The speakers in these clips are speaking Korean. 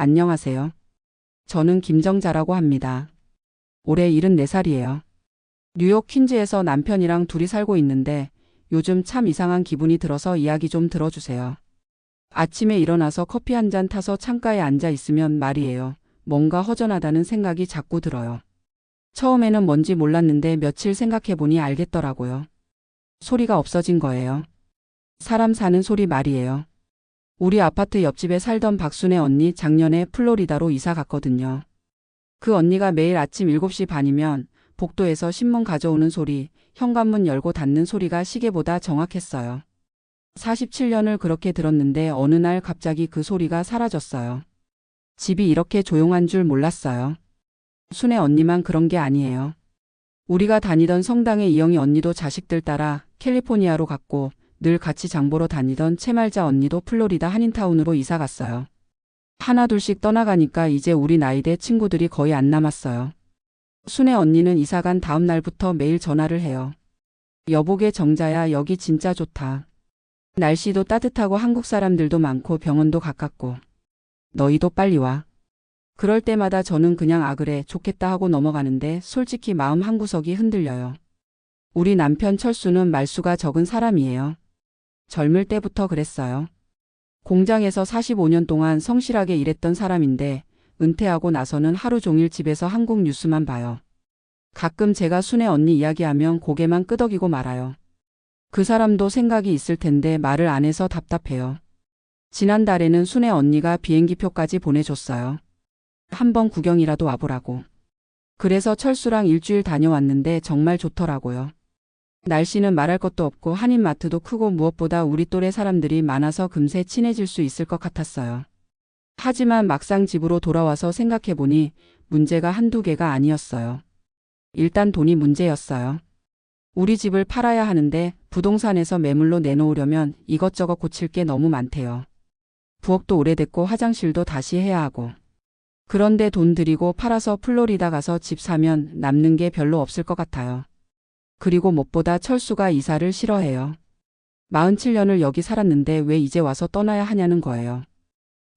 안녕하세요. 저는 김정자라고 합니다. 올해 74살이에요. 뉴욕 퀸즈에서 남편이랑 둘이 살고 있는데 요즘 참 이상한 기분이 들어서 이야기 좀 들어주세요. 아침에 일어나서 커피 한 잔 타서 창가에 앉아 있으면 말이에요. 뭔가 허전하다는 생각이 자꾸 들어요. 처음에는 뭔지 몰랐는데 며칠 생각해보니 알겠더라고요. 소리가 없어진 거예요. 사람 사는 소리 말이에요. 우리 아파트 옆집에 살던 박순애 언니 작년에 플로리다로 이사 갔거든요. 그 언니가 매일 아침 7시 반이면 복도에서 신문 가져오는 소리, 현관문 열고 닫는 소리가 시계보다 정확했어요. 47년을 그렇게 들었는데 어느 날 갑자기 그 소리가 사라졌어요. 집이 이렇게 조용한 줄 몰랐어요. 순애 언니만 그런 게 아니에요. 우리가 다니던 성당의 이영희 언니도 자식들 따라 캘리포니아로 갔고 늘 같이 장보러 다니던 채말자 언니도 플로리다 한인타운으로 이사 갔어요. 하나 둘씩 떠나가니까 이제 우리 나이대 친구들이 거의 안 남았어요. 순애 언니는 이사 간 다음 날부터 매일 전화를 해요. 여보게 정자야 여기 진짜 좋다. 날씨도 따뜻하고 한국 사람들도 많고 병원도 가깝고. 너희도 빨리 와. 그럴 때마다 저는 그냥 아 그래 좋겠다 하고 넘어가는데 솔직히 마음 한구석이 흔들려요. 우리 남편 철수는 말수가 적은 사람이에요. 젊을 때부터 그랬어요. 공장에서 45년 동안 성실하게 일했던 사람인데 은퇴하고 나서는 하루 종일 집에서 한국 뉴스만 봐요. 가끔 제가 순애 언니 이야기하면 고개만 끄덕이고 말아요. 그 사람도 생각이 있을 텐데 말을 안 해서 답답해요. 지난달에는 순애 언니가 비행기표까지 보내줬어요. 한번 구경이라도 와보라고. 그래서 철수랑 일주일 다녀왔는데 정말 좋더라고요. 날씨는 말할 것도 없고 한인마트도 크고 무엇보다 우리 또래 사람들이 많아서 금세 친해질 수 있을 것 같았어요. 하지만 막상 집으로 돌아와서 생각해보니 문제가 한두 개가 아니었어요. 일단 돈이 문제였어요. 우리 집을 팔아야 하는데 부동산에서 매물로 내놓으려면 이것저것 고칠 게 너무 많대요. 부엌도 오래됐고 화장실도 다시 해야 하고. 그런데 돈 들이고 팔아서 플로리다 가서 집 사면 남는 게 별로 없을 것 같아요. 그리고 무엇보다 철수가 이사를 싫어해요. 47년을 여기 살았는데 왜 이제 와서 떠나야 하냐는 거예요.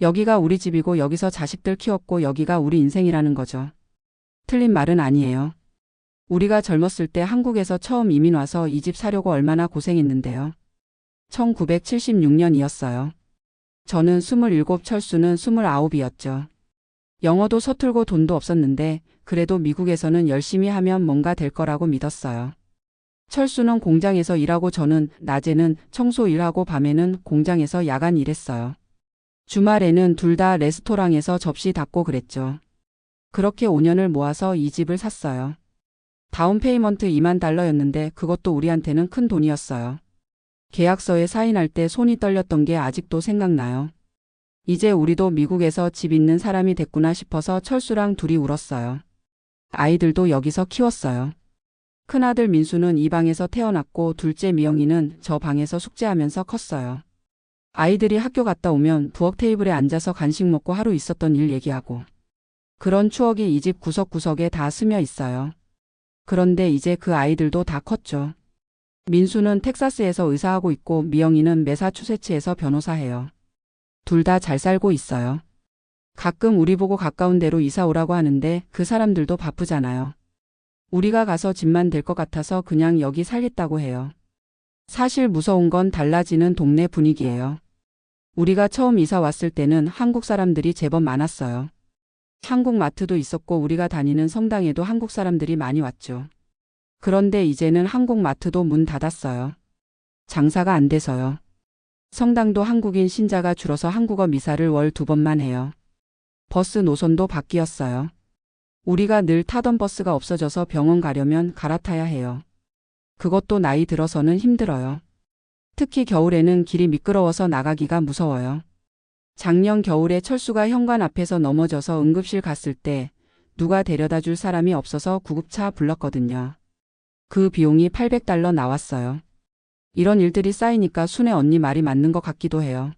여기가 우리 집이고 여기서 자식들 키웠고 여기가 우리 인생이라는 거죠. 틀린 말은 아니에요. 우리가 젊었을 때 한국에서 처음 이민 와서 이 집 사려고 얼마나 고생했는데요. 1976년이었어요. 저는 27, 철수는 29이었죠. 영어도 서툴고 돈도 없었는데 그래도 미국에서는 열심히 하면 뭔가 될 거라고 믿었어요. 철수는 공장에서 일하고 저는 낮에는 청소 일하고 밤에는 공장에서 야간 일했어요. 주말에는 둘 다 레스토랑에서 접시 닦고 그랬죠. 그렇게 5년을 모아서 이 집을 샀어요. 다운 페이먼트 2만 달러였는데 그것도 우리한테는 큰 돈이었어요. 계약서에 사인할 때 손이 떨렸던 게 아직도 생각나요. 이제 우리도 미국에서 집 있는 사람이 됐구나 싶어서 철수랑 둘이 울었어요. 아이들도 여기서 키웠어요. 큰아들 민수는 이 방에서 태어났고 둘째 미영이는 저 방에서 숙제하면서 컸어요. 아이들이 학교 갔다 오면 부엌 테이블에 앉아서 간식 먹고 하루 있었던 일 얘기하고. 그런 추억이 이 집 구석구석에 다 스며 있어요. 그런데 이제 그 아이들도 다 컸죠. 민수는 텍사스에서 의사하고 있고 미영이는 메사추세츠에서 변호사해요. 둘 다 잘 살고 있어요. 가끔 우리 보고 가까운 데로 이사 오라고 하는데 그 사람들도 바쁘잖아요. 우리가 가서 집만 될 것 같아서 그냥 여기 살겠다고 해요. 사실 무서운 건 달라지는 동네 분위기예요. 우리가 처음 이사 왔을 때는 한국 사람들이 제법 많았어요. 한국 마트도 있었고 우리가 다니는 성당에도 한국 사람들이 많이 왔죠. 그런데 이제는 한국 마트도 문 닫았어요. 장사가 안 돼서요. 성당도 한국인 신자가 줄어서 한국어 미사를 월 두 번만 해요. 버스 노선도 바뀌었어요. 우리가 늘 타던 버스가 없어져서 병원 가려면 갈아타야 해요. 그것도 나이 들어서는 힘들어요. 특히 겨울에는 길이 미끄러워서 나가기가 무서워요. 작년 겨울에 철수가 현관 앞에서 넘어져서 응급실 갔을 때 누가 데려다 줄 사람이 없어서 구급차 불렀거든요. 그 비용이 800달러 나왔어요. 이런 일들이 쌓이니까 순애 언니 말이 맞는 것 같기도 해요.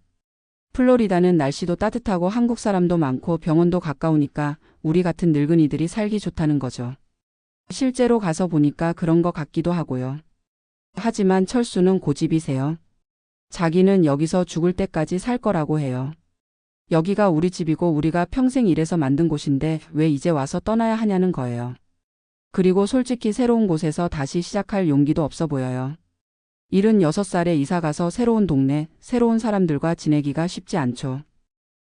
플로리다는 날씨도 따뜻하고 한국 사람도 많고 병원도 가까우니까 우리 같은 늙은이들이 살기 좋다는 거죠. 실제로 가서 보니까 그런 것 같기도 하고요. 하지만 철수는 고집이세요. 자기는 여기서 죽을 때까지 살 거라고 해요. 여기가 우리 집이고 우리가 평생 일해서 만든 곳인데 왜 이제 와서 떠나야 하냐는 거예요. 그리고 솔직히 새로운 곳에서 다시 시작할 용기도 없어 보여요. 76살에 이사 가서 새로운 동네, 새로운 사람들과 지내기가 쉽지 않죠.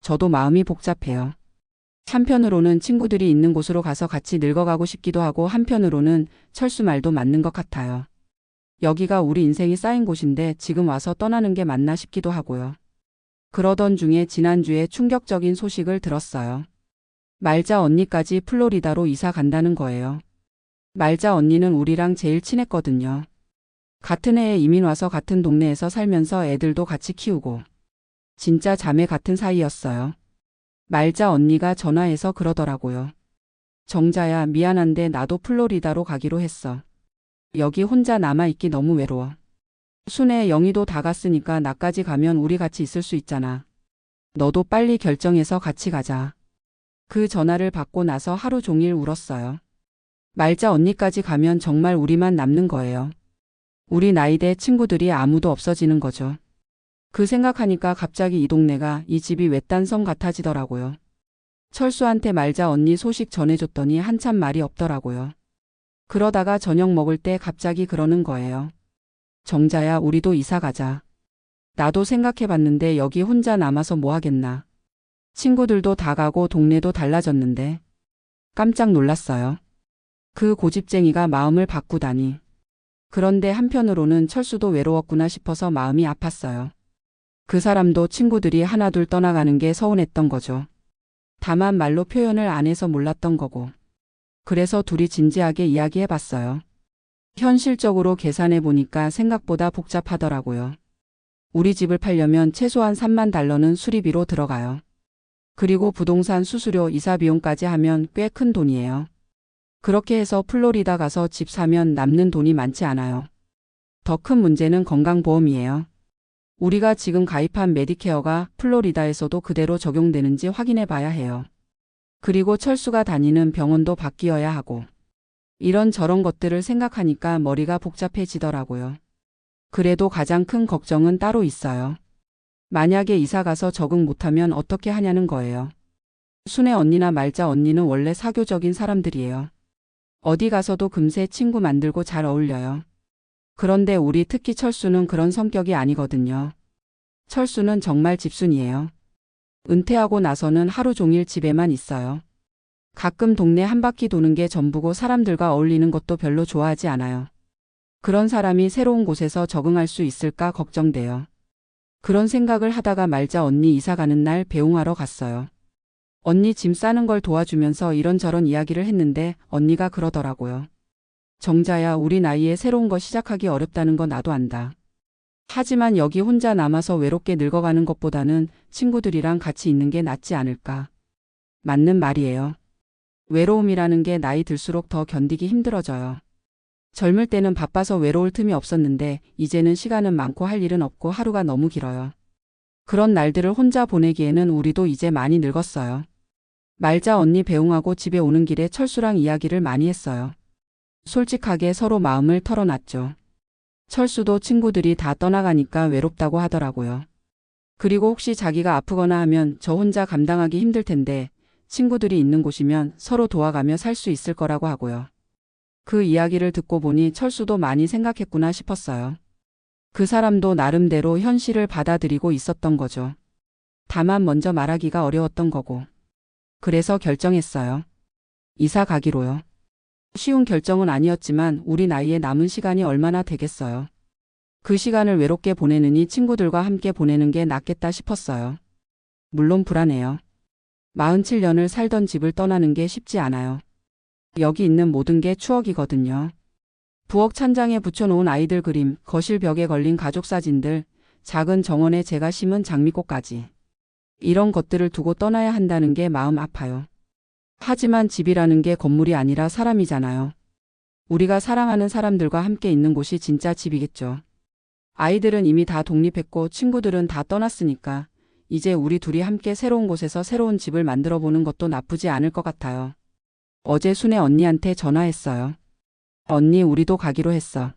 저도 마음이 복잡해요. 한편으로는 친구들이 있는 곳으로 가서 같이 늙어가고 싶기도 하고 한편으로는 철수 말도 맞는 것 같아요. 여기가 우리 인생이 쌓인 곳인데 지금 와서 떠나는 게 맞나 싶기도 하고요. 그러던 중에 지난주에 충격적인 소식을 들었어요. 말자 언니까지 플로리다로 이사 간다는 거예요. 말자 언니는 우리랑 제일 친했거든요. 같은 해에 이민 와서 같은 동네에서 살면서 애들도 같이 키우고 진짜 자매 같은 사이였어요. 말자 언니가 전화해서 그러더라고요. 정자야 미안한데 나도 플로리다로 가기로 했어. 여기 혼자 남아있기 너무 외로워. 순애 영희도 다 갔으니까 나까지 가면 우리 같이 있을 수 있잖아. 너도 빨리 결정해서 같이 가자. 그 전화를 받고 나서 하루 종일 울었어요. 말자 언니까지 가면 정말 우리만 남는 거예요. 우리 나이대 친구들이 아무도 없어지는 거죠. 그 생각하니까 갑자기 이 동네가 이 집이 외딴 섬 같아지더라고요. 철수한테 말자 언니 소식 전해줬더니 한참 말이 없더라고요. 그러다가 저녁 먹을 때 갑자기 그러는 거예요. 정자야, 우리도 이사 가자. 나도 생각해봤는데 여기 혼자 남아서 뭐 하겠나. 친구들도 다 가고 동네도 달라졌는데. 깜짝 놀랐어요. 그 고집쟁이가 마음을 바꾸다니. 그런데 한편으로는 철수도 외로웠구나 싶어서 마음이 아팠어요. 그 사람도 친구들이 하나둘 떠나가는 게 서운했던 거죠. 다만 말로 표현을 안 해서 몰랐던 거고. 그래서 둘이 진지하게 이야기해 봤어요. 현실적으로 계산해 보니까 생각보다 복잡하더라고요. 우리 집을 팔려면 최소한 3만 달러는 수리비로 들어가요. 그리고 부동산 수수료 이사 비용까지 하면 꽤 큰 돈이에요. 그렇게 해서 플로리다 가서 집 사면 남는 돈이 많지 않아요. 더 큰 문제는 건강보험이에요. 우리가 지금 가입한 메디케어가 플로리다에서도 그대로 적용되는지 확인해 봐야 해요. 그리고 철수가 다니는 병원도 바뀌어야 하고. 이런 저런 것들을 생각하니까 머리가 복잡해지더라고요. 그래도 가장 큰 걱정은 따로 있어요. 만약에 이사 가서 적응 못하면 어떻게 하냐는 거예요. 순애 언니나 말자 언니는 원래 사교적인 사람들이에요. 어디 가서도 금세 친구 만들고 잘 어울려요. 그런데 우리 특히 철수는 그런 성격이 아니거든요. 철수는 정말 집순이에요. 은퇴하고 나서는 하루 종일 집에만 있어요. 가끔 동네 한 바퀴 도는 게 전부고 사람들과 어울리는 것도 별로 좋아하지 않아요. 그런 사람이 새로운 곳에서 적응할 수 있을까 걱정돼요. 그런 생각을 하다가 말자 언니 이사 가는 날 배웅하러 갔어요. 언니 짐 싸는 걸 도와주면서 이런저런 이야기를 했는데 언니가 그러더라고요. 정자야, 우리 나이에 새로운 거 시작하기 어렵다는 거 나도 안다. 하지만 여기 혼자 남아서 외롭게 늙어가는 것보다는 친구들이랑 같이 있는 게 낫지 않을까. 맞는 말이에요. 외로움이라는 게 나이 들수록 더 견디기 힘들어져요. 젊을 때는 바빠서 외로울 틈이 없었는데 이제는 시간은 많고 할 일은 없고 하루가 너무 길어요. 그런 날들을 혼자 보내기에는 우리도 이제 많이 늙었어요. 말자 언니 배웅하고 집에 오는 길에 철수랑 이야기를 많이 했어요. 솔직하게 서로 마음을 털어놨죠. 철수도 친구들이 다 떠나가니까 외롭다고 하더라고요. 그리고 혹시 자기가 아프거나 하면 저 혼자 감당하기 힘들 텐데 친구들이 있는 곳이면 서로 도와가며 살 수 있을 거라고 하고요. 그 이야기를 듣고 보니 철수도 많이 생각했구나 싶었어요. 그 사람도 나름대로 현실을 받아들이고 있었던 거죠. 다만 먼저 말하기가 어려웠던 거고. 그래서 결정했어요. 이사 가기로요. 쉬운 결정은 아니었지만 우리 나이에 남은 시간이 얼마나 되겠어요. 그 시간을 외롭게 보내느니 친구들과 함께 보내는 게 낫겠다 싶었어요. 물론 불안해요. 47년을 살던 집을 떠나는 게 쉽지 않아요. 여기 있는 모든 게 추억이거든요. 부엌 찬장에 붙여놓은 아이들 그림, 거실 벽에 걸린 가족 사진들, 작은 정원에 제가 심은 장미꽃까지. 이런 것들을 두고 떠나야 한다는 게 마음 아파요. 하지만 집이라는 게 건물이 아니라 사람이잖아요. 우리가 사랑하는 사람들과 함께 있는 곳이 진짜 집이겠죠. 아이들은 이미 다 독립했고 친구들은 다 떠났으니까 이제 우리 둘이 함께 새로운 곳에서 새로운 집을 만들어 보는 것도 나쁘지 않을 것 같아요. 어제 순애 언니한테 전화했어요. 언니 우리도 가기로 했어.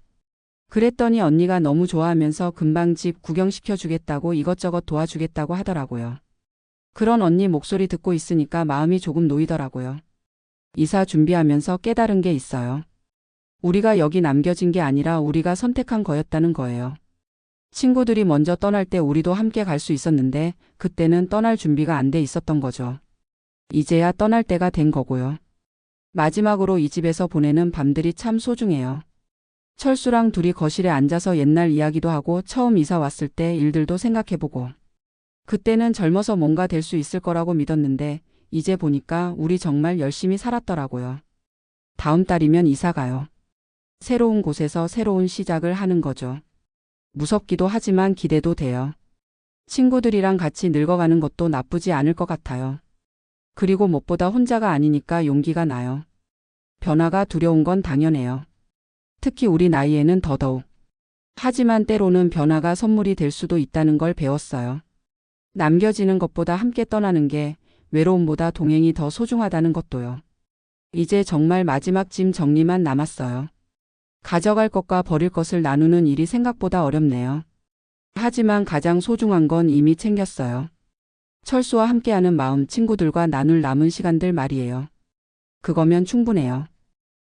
그랬더니 언니가 너무 좋아하면서 금방 집 구경시켜 주겠다고 이것저것 도와주겠다고 하더라고요. 그런 언니 목소리 듣고 있으니까 마음이 조금 놓이더라고요. 이사 준비하면서 깨달은 게 있어요. 우리가 여기 남겨진 게 아니라 우리가 선택한 거였다는 거예요. 친구들이 먼저 떠날 때 우리도 함께 갈 수 있었는데 그때는 떠날 준비가 안 돼 있었던 거죠. 이제야 떠날 때가 된 거고요. 마지막으로 이 집에서 보내는 밤들이 참 소중해요. 철수랑 둘이 거실에 앉아서 옛날 이야기도 하고 처음 이사 왔을 때 일들도 생각해보고 그때는 젊어서 뭔가 될 수 있을 거라고 믿었는데 이제 보니까 우리 정말 열심히 살았더라고요. 다음 달이면 이사 가요. 새로운 곳에서 새로운 시작을 하는 거죠. 무섭기도 하지만 기대도 돼요. 친구들이랑 같이 늙어가는 것도 나쁘지 않을 것 같아요. 그리고 무엇보다 혼자가 아니니까 용기가 나요. 변화가 두려운 건 당연해요. 특히 우리 나이에는 더더욱. 하지만 때로는 변화가 선물이 될 수도 있다는 걸 배웠어요. 남겨지는 것보다 함께 떠나는 게 외로움보다 동행이 더 소중하다는 것도요. 이제 정말 마지막 짐 정리만 남았어요. 가져갈 것과 버릴 것을 나누는 일이 생각보다 어렵네요. 하지만 가장 소중한 건 이미 챙겼어요. 철수와 함께하는 마음 친구들과 나눌 남은 시간들 말이에요. 그거면 충분해요.